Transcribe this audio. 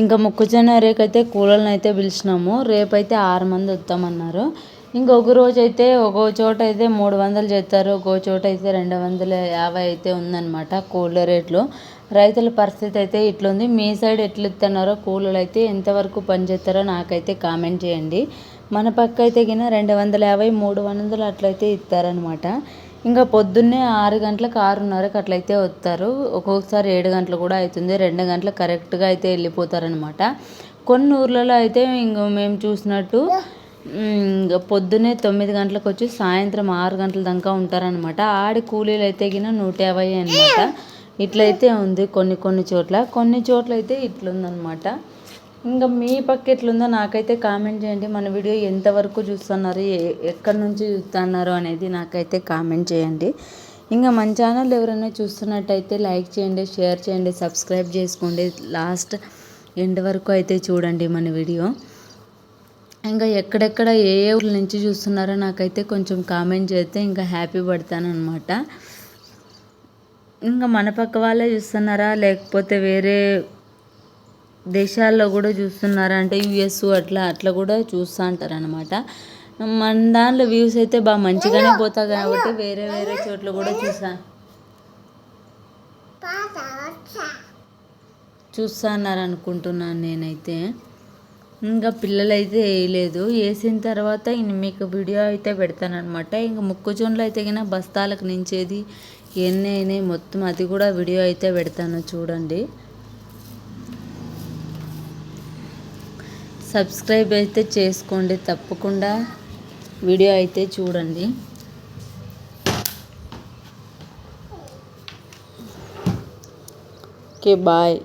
ఇంకా మొక్కజొన్న రేకైతే కూలర్ని అయితే పిలిచినాము. రేపైతే ఆరు మంది వస్తామన్నారు ఇంకొక రోజు అయితే ఒక చోట అయితే మూడు వందలు చేస్తారు. ఒక్కో చోట అయితే రెండు వందల యాభై అయితే ఉందన్నమాట కూలర్ రేట్లు. రైతుల పరిస్థితి అయితే ఇట్లుంది. మీ సైడ్ ఎట్లా ఇస్తున్నారో కూలీలు అయితే ఎంతవరకు పనిచేస్తారో నాకైతే కామెంట్ చేయండి. మన పక్క అయితే గిన రెండు వందల యాభై మూడు వందలు అట్లయితే ఇస్తారనమాట ఇంకా పొద్దున్నే ఆరు గంటలకు ఆరున్నరకు అట్లయితే వస్తారు. ఒక్కొక్కసారి ఏడు గంటలు కూడా అవుతుంది. రెండు గంటలకు కరెక్ట్గా అయితే వెళ్ళిపోతారనమాట కొన్ని ఊర్లలో అయితే ఇంక మేము చూసినట్టు పొద్దున్నే తొమ్మిది గంటలకు వచ్చి సాయంత్రం ఆరు గంటల దాకా ఉంటారనమాట ఆడి కూలీలు అయితే గిన నూట యాభై అనమాట ఇట్లయితే ఉంది కొన్ని కొన్ని చోట్ల. కొన్ని చోట్ల అయితే ఇట్లుందనమాట ఇంకా మీ పక్క ఎట్లుందో నాకైతే కామెంట్ చేయండి. మన వీడియో ఎంతవరకు చూస్తున్నారు ఎక్కడి నుంచి చూస్తున్నారు అనేది నాకైతే కామెంట్ చేయండి. ఇంకా మన ఛానల్ ఎవరైనా చూస్తున్నట్టయితే లైక్ చేయండి షేర్ చేయండి సబ్స్క్రైబ్ చేసుకోండి. లాస్ట్ ఎండ్ వరకు అయితే చూడండి మన వీడియో. ఇంకా ఎక్కడెక్కడ ఏ ఏ ఊర్ల నుంచి చూస్తున్నారో నాకైతే కొంచెం కామెంట్ చేస్తే ఇంకా హ్యాపీ పడతాననమాట ఇంకా మన పక్క వాళ్ళే చూస్తున్నారా లేకపోతే వేరే దేశాల్లో కూడా చూస్తున్నారు అంటే యుఎస్ అట్లా అట్లా కూడా చూస్తూ అంటారు అనమాట మన దాంట్లో వ్యూస్ అయితే బాగా మంచిగానే పోతా కాబట్టి వేరే వేరే చోట్ల కూడా చూసా. చూస్తా అన్నారు అనుకుంటున్నాను నేనైతే. ఇంకా పిల్లలు అయితే వేయలేదు వేసిన తర్వాత మీకు వీడియో అయితే పెడతానమాట ఇంకా మొక్కజొన్నలు అయితే కన్నా బస్తాలకు నించేది ఎన్ని అయినాయి మొత్తం అది కూడా వీడియో అయితే పెడతాను చూడండి. సబ్స్క్రైబ్ అయితే చేసుకోండి తప్పకుండా వీడియో అయితే చూడండి. Okay bye.